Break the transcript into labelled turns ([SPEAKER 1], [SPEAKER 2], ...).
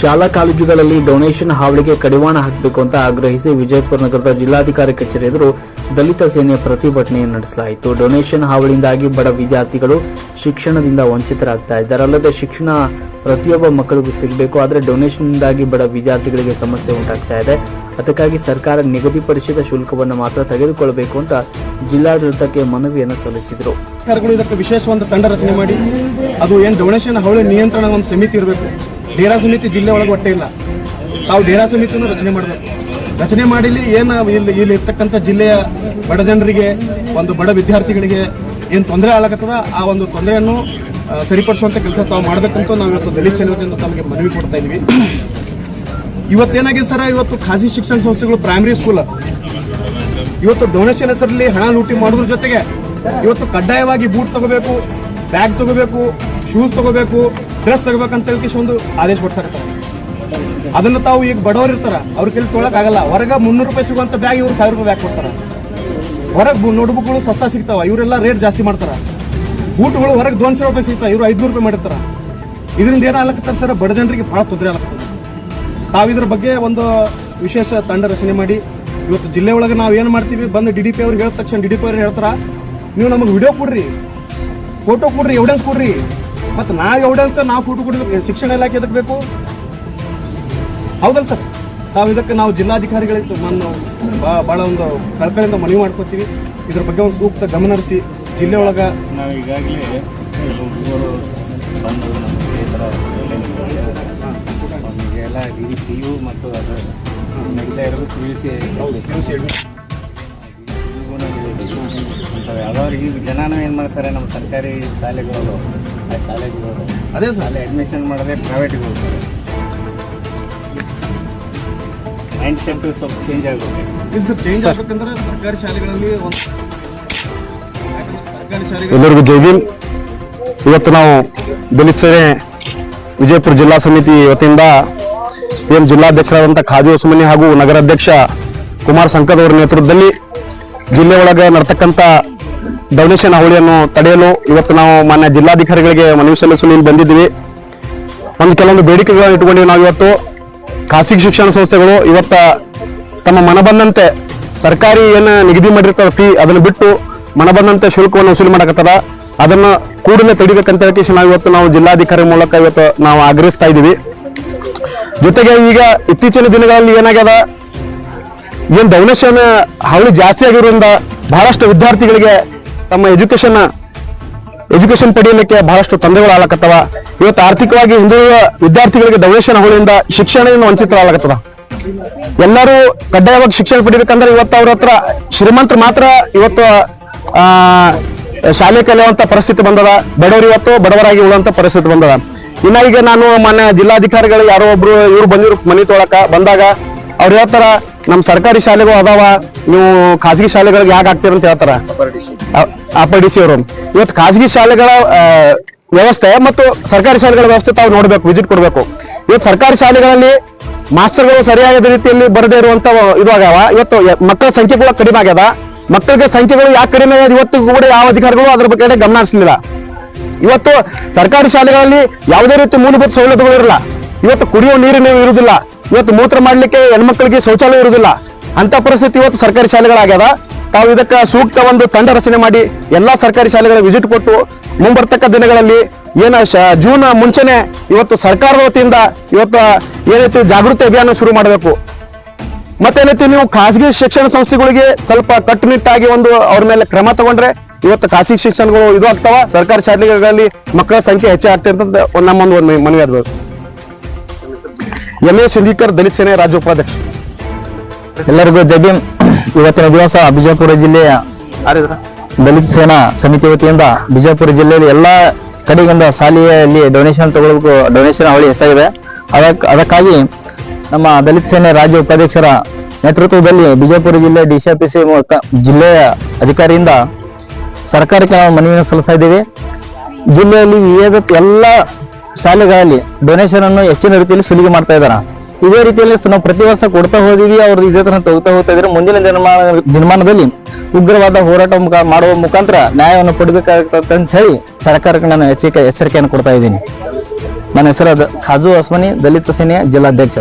[SPEAKER 1] ಶಾಲಾ ಕಾಲೇಜುಗಳಲ್ಲಿ ಡೊನೇಷನ್ ಹಾವಳಿಗೆ ಕಡಿವಾಣ ಹಾಕಬೇಕು ಅಂತ ಆಗ್ರಹಿಸಿ ವಿಜಯಪುರ ನಗರದ ಜಿಲ್ಲಾಧಿಕಾರಿ ಕಚೇರಿ ಎದುರು ದಲಿತ ಸೇನೆ ಪ್ರತಿಭಟನೆ ನಡೆಸಲಾಯಿತು. ಡೊನೇಷನ್ ಹಾವಳಿಯಿಂದಾಗಿ ಬಡ ವಿದ್ಯಾರ್ಥಿಗಳು ಶಿಕ್ಷಣದಿಂದ ವಂಚಿತರಾಗ್ತಾ ಇದ್ದಾರೆ. ಅಲ್ಲದೆ ಶಿಕ್ಷಣ ಪ್ರತಿಯೊಬ್ಬ ಮಕ್ಕಳಿಗೂ ಸಿಗಬೇಕು. ಆದರೆ ಡೊನೇಷನ್ನಿಂದಾಗಿ ಬಡ ವಿದ್ಯಾರ್ಥಿಗಳಿಗೆ ಸಮಸ್ಯೆ ಉಂಟಾಗ್ತಾ ಇದೆ. ಅದಕ್ಕಾಗಿ ಸರ್ಕಾರ ನಿಗದಿಪಡಿಸಿದ ಶುಲ್ಕವನ್ನು ಮಾತ್ರ ತೆಗೆದುಕೊಳ್ಳಬೇಕು ಅಂತ ಜಿಲ್ಲಾಡಳಿತಕ್ಕೆ ಮನವಿಯನ್ನು ಸಲ್ಲಿಸಿದರು.
[SPEAKER 2] ಸರ್ಕಾರಗಳು ಇದಕ್ಕೆ ವಿಶೇಷ ಒಂದು ತಂಡ ರಚನೆ ಮಾಡಿ. ಅದು ಏನು ಡೊನೇಷನ್ ಹಾವಳಿ ನಿಯಂತ್ರಣ ಒಂದು ಸಮಿತಿ ಇರಬೇಕು. ಡೇರಾ ಸಮಿತಿ ಜಿಲ್ಲೆ ಒಳಗೆ ಒಟ್ಟೆ ಇಲ್ಲ. ತಾವು ಡೇರಾ ಸಮಿತಿಯನ್ನು ರಚನೆ ಮಾಡಬೇಕು. ರಚನೆ ಮಾಡಿಲಿ ಏನು ಇಲ್ಲಿ ಇಲ್ಲಿ ಇರ್ತಕ್ಕಂಥ ಜಿಲ್ಲೆಯ ಬಡ ಜನರಿಗೆ, ಒಂದು ಬಡ ವಿದ್ಯಾರ್ಥಿಗಳಿಗೆ ಏನು ತೊಂದರೆ ಆಗತ್ತದ ಆ ಒಂದು ತೊಂದರೆಯನ್ನು ಸರಿಪಡಿಸುವಂಥ ಕೆಲಸ ತಾವು ಮಾಡಬೇಕಂತ ನಾವು ಇವತ್ತು ದಲಿತ ವತಿಯಿಂದ ತಮಗೆ ಮನವಿ ಕೊಡ್ತಾ ಇದ್ವಿ. ಇವತ್ತೇನಾಗಿದೆ ಸರ್? ಇವತ್ತು ಖಾಸಗಿ ಶಿಕ್ಷಣ ಸಂಸ್ಥೆಗಳು ಪ್ರೈಮರಿ ಸ್ಕೂಲ್ ಇವತ್ತು ಡೊನೇಷನ್ ಹೆಸರಲ್ಲಿ ಹಣ ಲೂಟಿ ಮಾಡೋದ್ರ ಜೊತೆಗೆ ಇವತ್ತು ಕಡ್ಡಾಯವಾಗಿ ಬೂಟ್ ತಗೋಬೇಕು ಬ್ಯಾಗ್ ತಗೋಬೇಕು ಶೂಸ್ ತಗೋಬೇಕು ಡ್ರೆಸ್ ತಗೋಬೇಕಂತ ಒಂದು ಆದೇಶ ಕೊಡ್ತಾರೆ ಅದನ್ನ ತಾವು ಈಗ ಬಡವರು ಇರ್ತಾರ, ಅವ್ರ ಕೈಲಿ ತೊಳಕ್ ಆಗಲ್ಲ ಹೊರಗ ಮುನ್ನೂರು ರೂಪಾಯಿ ಸಿಗುವಂತ ಬ್ಯಾಗ್ ಇವ್ರು ಸಾವಿರ ರೂಪಾಯಿ ಬ್ಯಾಗ್ ಕೊಡ್ತಾರ. ಹೊರಗೆ ನೋಟ್ಬುಕ್ಗಳು ಸಸ್ತಾ ಸಿಗ್ತಾವ, ಇವರೆಲ್ಲ ರೇಟ್ ಜಾಸ್ತಿ ಮಾಡ್ತಾರ. ಬೂಟ್ಗಳು ಹೊರಗೆ ಸಾವಿರ ರೂಪಾಯಿ ಸಿಗ್ತಾವ, ಇವ್ರು ಐದ್ನೂರು ರೂಪಾಯಿ ಮಾಡಿರ್ತಾರ. ಇದರಿಂದ ಏನಾಗ್ಲಕತ್ತಾರ ಸರ್? ಬಡ ಜನರಿಗೆ ಬಹಳ ತೊಂದರೆ ಆಗ್ತದೆ ತಾವು ಇದ್ರ ಬಗ್ಗೆ ಒಂದು ವಿಶೇಷ ತಂಡ ರಚನೆ ಮಾಡಿ, ಇವತ್ತು ಜಿಲ್ಲೆ ಒಳಗೆ ನಾವು ಏನು ಮಾಡ್ತೀವಿ ಬಂದು ಡಿ ಡಿ ಪಿ ಅವ್ರಿಗೆ ಹೇಳಿದ ತಕ್ಷಣ ಡಿ ಡಿ ಪಿ ಅವ್ರು ಹೇಳ್ತಾರ, ನೀವು ನಮಗೆ ವಿಡಿಯೋ ಕೊಡ್ರಿ ಫೋಟೋ ಕೊಡ್ರಿ ಎವಿಡೆನ್ಸ್ ಕೊಡ್ರಿ. ಮತ್ತು ನಾವು ಎವಿಡೆನ್ಸ್ ನಾವು ಫೋಟೋ ಕೊಡ್ಬೇಕು ಶಿಕ್ಷಣ ಇಲಾಖೆ ಎದಕ್ಕೆ ಬೇಕು? ಹೌದಲ್ಲ ಸರ್? ತಾವು ಇದಕ್ಕೆ ನಾವು ಜಿಲ್ಲಾಧಿಕಾರಿಗಳಿತ್ತು ನಾನು ಭಾಳ ಒಂದು ಕಳಕಳಿಂದ ಮನವಿ ಮಾಡ್ಕೋತೀವಿ. ಇದ್ರ ಬಗ್ಗೆ ಒಂದು ಸೂಕ್ತ ಗಮನ ಹರಿಸಿ ಜಿಲ್ಲೆ ಒಳಗೆ
[SPEAKER 3] ನಾವು ಈಗಾಗಲೇ ನಮಗೆಲ್ಲ ಡಿ ಪಿ ಯು ಮತ್ತು ಅದು ನಡೀತಾ ಇರೋದು ಪಿ ಯು ಸಿ ಯಾವ್ದಾದ್ರು ಈಗ ಜನಾನು ಏನು ಮಾಡ್ತಾರೆ? ನಮ್ಮ ಸರ್ಕಾರಿ ಶಾಲೆಗಳು
[SPEAKER 2] ಅದೇ ಸರ್.
[SPEAKER 3] ಅಲ್ಲೇ ಅಡ್ಮಿಷನ್ ಮಾಡಿದ್ರೆ ಪ್ರೈವೇಟಿಗೆ ಹೋಗ್ತಾರೆ. ಮೈಂಡ್ ಸೆಟ್ ಸ್ವಲ್ಪ ಚೇಂಜ್ ಆಗುತ್ತೆ.
[SPEAKER 2] ಇದು ಸರ್ ಚೇಂಜ್ ಆಗ್ಬೇಕಂದ್ರೆ ಸರ್ಕಾರಿ ಶಾಲೆಗಳಲ್ಲಿ ಒಂದು ಸರ್ಕಾರಿ ಶಾಲೆಗಳು
[SPEAKER 4] ಎಲ್ಲರಿಗೂ ಜೈ ಭೀಮ್. ಇವತ್ತು ನಾವು ದಲಿತ ಸೇನೆ ವಿಜಯಪುರ ಜಿಲ್ಲಾ ಸಮಿತಿ ವತಿಯಿಂದ ಏನು ಜಿಲ್ಲಾಧ್ಯಕ್ಷರಾದಂಥ ಖಾದಿ ಹೊಸಮನಿ ಹಾಗೂ ನಗರಾಧ್ಯಕ್ಷ ಕುಮಾರ್ ಸಂಕದ್ ಅವರ ನೇತೃತ್ವದಲ್ಲಿ ಜಿಲ್ಲೆ ಒಳಗೆ ನಡ್ತಕ್ಕಂಥ ಡೊನೇಷನ್ ಹಾವಳಿಯನ್ನು ತಡೆಯಲು ಇವತ್ತು ನಾವು ಮಾನ್ಯ ಜಿಲ್ಲಾಧಿಕಾರಿಗಳಿಗೆ ಮನವಿ ಸಲ್ಲಿಸಲು ಇಲ್ಲಿ ಬಂದಿದ್ದೀವಿ. ಒಂದು ಕೆಲವೊಂದು ಬೇಡಿಕೆಗಳನ್ನು ಇಟ್ಟುಕೊಂಡು ನಾವು ಇವತ್ತು. ಖಾಸಗಿ ಶಿಕ್ಷಣ ಸಂಸ್ಥೆಗಳು ಇವತ್ತ ತಮ್ಮ ಮನ ಬಂದಂತೆ ಸರ್ಕಾರಿ ಏನು ನಿಗದಿ ಮಾಡಿರ್ತಾರ ಫೀ ಅದನ್ನು ಬಿಟ್ಟು ಮನ ಬಂದಂತೆ ಶುಲ್ಕವನ್ನು ವಸೂಲಿ ಮಾಡಕತ್ತದ. ಅದನ್ನ ಕೂಡಲೇ ತಡಿಬೇಕಂತ ಹೇಳಿ ನಾವು ಇವತ್ತು ನಾವು ಜಿಲ್ಲಾಧಿಕಾರಿ ಮೂಲಕ ಇವತ್ತು ನಾವು ಆಗ್ರಹಿಸ್ತಾ ಇದ್ದೀವಿ. ಜೊತೆಗೆ ಈಗ ಇತ್ತೀಚಿನ ದಿನಗಳಲ್ಲಿ ಏನಾಗ್ಯದ? ಏನು ಡೊನೇಷನ್ ಹಾವಳಿ ಜಾಸ್ತಿ ಆಗಿರೋದ್ರಿಂದ ಬಹಳಷ್ಟು ವಿದ್ಯಾರ್ಥಿಗಳಿಗೆ ತಮ್ಮ ಎಜುಕೇಶನ್ ಎಜುಕೇಶನ್ ಪಡೆಯಲಿಕ್ಕೆ ಬಹಳಷ್ಟು ತೊಂದರೆಗಳು ಆಗ್ಲಕತ್ತವ ಇವತ್ತು ಆರ್ಥಿಕವಾಗಿ ಹಿಂದುಳಿದ ವಿದ್ಯಾರ್ಥಿಗಳಿಗೆ ಡೊನೇಷನ್ ಹೋಳಿಯಿಂದ ಶಿಕ್ಷಣದಿಂದ ವಂಚಿತರಾಗತ್ತದ ಎಲ್ಲರೂ ಕಡ್ಡಾಯವಾಗಿ ಶಿಕ್ಷಣ ಪಡಿಬೇಕಂದ್ರೆ ಇವತ್ತು ಅವ್ರ ಹತ್ರ ಶ್ರೀಮಂತರು ಮಾತ್ರ ಇವತ್ತು, ಆ, ಶಾಲೆ ಕಲಿಯುವಂತ ಪರಿಸ್ಥಿತಿ ಬಂದದ. ಬಡವರು ಇವತ್ತು ಬಡವರಾಗಿ ಉಳುವಂತ ಪರಿಸ್ಥಿತಿ ಬಂದದ. ಇನ್ನ ಈಗ ನಾನು ಮನೆ ಜಿಲ್ಲಾಧಿಕಾರಿಗಳು ಯಾರೋ ಒಬ್ರು ಇವ್ರು ಬಂದಿರು ಮನಿ ತೊಳಕ ಬಂದಾಗ, ಅವ್ರು ಹೇಳ್ತಾರ, ನಮ್ ಸರ್ಕಾರಿ ಶಾಲೆಗಳು ಅದಾವ. ನೀವು ಖಾಸಗಿ ಶಾಲೆಗಳಿಗೆ ಯಾಕೆ ಆಗ್ತೀರ ಅಂತ ಹೇಳ್ತಾರ? ಅಪಡಿಸಿ ಅವರು ಇವತ್ತು ಖಾಸಗಿ ಶಾಲೆಗಳ ವ್ಯವಸ್ಥೆ ಮತ್ತು ಸರ್ಕಾರಿ ಶಾಲೆಗಳ ವ್ಯವಸ್ಥೆ ತಾವು ನೋಡ್ಬೇಕು, ವಿಸಿಟ್ ಕೊಡಬೇಕು. ಇವತ್ತು ಸರ್ಕಾರಿ ಶಾಲೆಗಳಲ್ಲಿ ಮಾಸ್ಟರ್ಗಳು ಸರಿಯಾದ ರೀತಿಯಲ್ಲಿ ಬರದೇ ಇರುವಂತ ಇದು ಆಗ್ಯಾವ. ಇವತ್ತು ಮಕ್ಕಳ ಸಂಖ್ಯೆ ಕೂಡ ಕಡಿಮೆ ಆಗ್ಯದ. ಮಕ್ಕಳಿಗೆ ಸಂಖ್ಯೆಗಳು ಯಾಕೆ ಕಡಿಮೆ ಆಗ್ಯದ? ಇವತ್ತು ಕೂಡ ಯಾವ ಅಧಿಕಾರಿಗಳು ಅದ್ರ ಬಗ್ಗೆ ಗಮನ ಹರಿಸಲಿಲ್ಲ. ಇವತ್ತು ಸರ್ಕಾರಿ ಶಾಲೆಗಳಲ್ಲಿ ಯಾವುದೇ ರೀತಿ ಮೂಲಭೂತ ಸೌಲಭ್ಯಗಳು ಇರಲ್ಲ. ಇವತ್ತು ಕುಡಿಯುವ ನೀರಿನ ಇರುವುದಿಲ್ಲ. ಇವತ್ತು ಮೂತ್ರ ಮಾಡ್ಲಿಕ್ಕೆ ಹೆಣ್ಮಕ್ಳಿಗೆ ಶೌಚಾಲಯ ಇರುವುದಿಲ್ಲ. ಅಂತ ಪರಿಸ್ಥಿತಿ ಇವತ್ತು ಸರ್ಕಾರಿ ಶಾಲೆಗಳಾಗ್ಯದ. ತಾವು ಇದಕ್ಕೆ ಸೂಕ್ತ ಒಂದು ತಂಡ ರಚನೆ ಮಾಡಿ ಎಲ್ಲಾ ಸರ್ಕಾರಿ ಶಾಲೆಗಳ ವಿಸಿಟ್ ಕೊಟ್ಟು ಮುಂಬರ್ತಕ್ಕ ದಿನಗಳಲ್ಲಿ ಏನ ಜೂನ್ ಮುಂಚೆನೆ ಇವತ್ತು ಸರ್ಕಾರದ ವತಿಯಿಂದ ಇವತ್ತು ಏನೈತಿ ಜಾಗೃತಿ ಅಭಿಯಾನ ಶುರು ಮಾಡಬೇಕು. ಮತ್ತೇನೈತಿ ನೀವು ಖಾಸಗಿ ಶಿಕ್ಷಣ ಸಂಸ್ಥೆಗಳಿಗೆ ಸ್ವಲ್ಪ ಕಟ್ಟುನಿಟ್ಟಾಗಿ ಒಂದು ಅವ್ರ ಮೇಲೆ ಕ್ರಮ ತಗೊಂಡ್ರೆ ಇವತ್ತು ಖಾಸಗಿ ಶಿಕ್ಷಣಗಳು ಇದು ಆಗ್ತಾವ. ಸರ್ಕಾರಿ ಶಾಲೆಗಳಲ್ಲಿ ಮಕ್ಕಳ ಸಂಖ್ಯೆ ಹೆಚ್ಚಾಗ್ತಿರ್ತಂತ ನಮ್ಮೊಂದು ಒಂದು ಮನವಿ ಆಗ್ಬೋದು ಎಂ ಎ ಸಿಂಧಿಕರ್, ದಲಿತ ಸೇನೆ ರಾಜ್ಯ ಉಪಾಧ್ಯಕ್ಷ
[SPEAKER 5] ಎಲ್ಲರಿಗೂ ಜೈ ಭೀಮ್. ಇವತ್ತಿನ ದಿವಸ ಬಿಜಾಪುರ ಜಿಲ್ಲೆಯ ದಲಿತ ಸೇನಾ ಸಮಿತಿ ವತಿಯಿಂದ ಬಿಜಾಪುರ ಜಿಲ್ಲೆಯಲ್ಲಿ ಎಲ್ಲ ಕಡೆಗಿಂದ ಶಾಲೆಯಲ್ಲಿ ಡೊನೇಷನ್ ತಗೊಳ್ಬೇಕು ಡೊನೇಷನ್ ಅವಳಿ ಹೆಚ್ಚಾಗಿದೆ ಅದಕ್ಕೆ ಅದಕ್ಕಾಗಿ ನಮ್ಮ ದಲಿತ ಸೇನೆ ರಾಜ್ಯ ಉಪಾಧ್ಯಕ್ಷರ ನೇತೃತ್ವದಲ್ಲಿ ಬಿಜಾಪುರ ಜಿಲ್ಲೆ ಡಿ ಮೂಲಕ ಜಿಲ್ಲೆಯ ಅಧಿಕಾರಿಯಿಂದ ಸರ್ಕಾರಕ್ಕೆ ನಾವು ಮನವಿಯನ್ನು ಸಲ್ಲಿಸ್ತಾ ಇದ್ದೀವಿ. ಜಿಲ್ಲೆಯಲ್ಲಿ ಎಲ್ಲ ಶಾಲೆಗಳಲ್ಲಿ ಡೊನೇಷನ್ ಅನ್ನು ಹೆಚ್ಚಿನ ರೀತಿಯಲ್ಲಿ ಸುಲಿಗೆ ಮಾಡ್ತಾ ಇದ್ದಾರೆ? ಇದೇ ರೀತಿಯಲ್ಲಿ ನಾವು ಪ್ರತಿ ವರ್ಷ ಕೊಡ್ತಾ ಹೋದಿವಿ, ಅವರು ಇದೇ ತರ ತಗೋತಾ ಹೋಗ್ತಾ ಇದ್ರೆ ಮುಂದಿನ ದಿನಮಾನ ದಿನಮಾನದಲ್ಲಿ ಉಗ್ರವಾದ ಹೋರಾಟ ಮಾಡುವ ಮುಖಾಂತರ ನ್ಯಾಯವನ್ನು ಪಡಬೇಕಾಗ್ತದೆ ಅಂತ ಹೇಳಿ ಸರ್ಕಾರಕ್ಕೆ ನಾನು ಎಚ್ಚರಿಕೆ ಎಚ್ಚರಿಕೆಯನ್ನು ಕೊಡ್ತಾ ಇದ್ದೀನಿ. ನನ್ನ ಹೆಸರು ಖಾಜು ಅಸ್ಮನಿ ದಲಿತ ಸೇನೆಯ ಜಿಲ್ಲಾಧ್ಯಕ್ಷರು.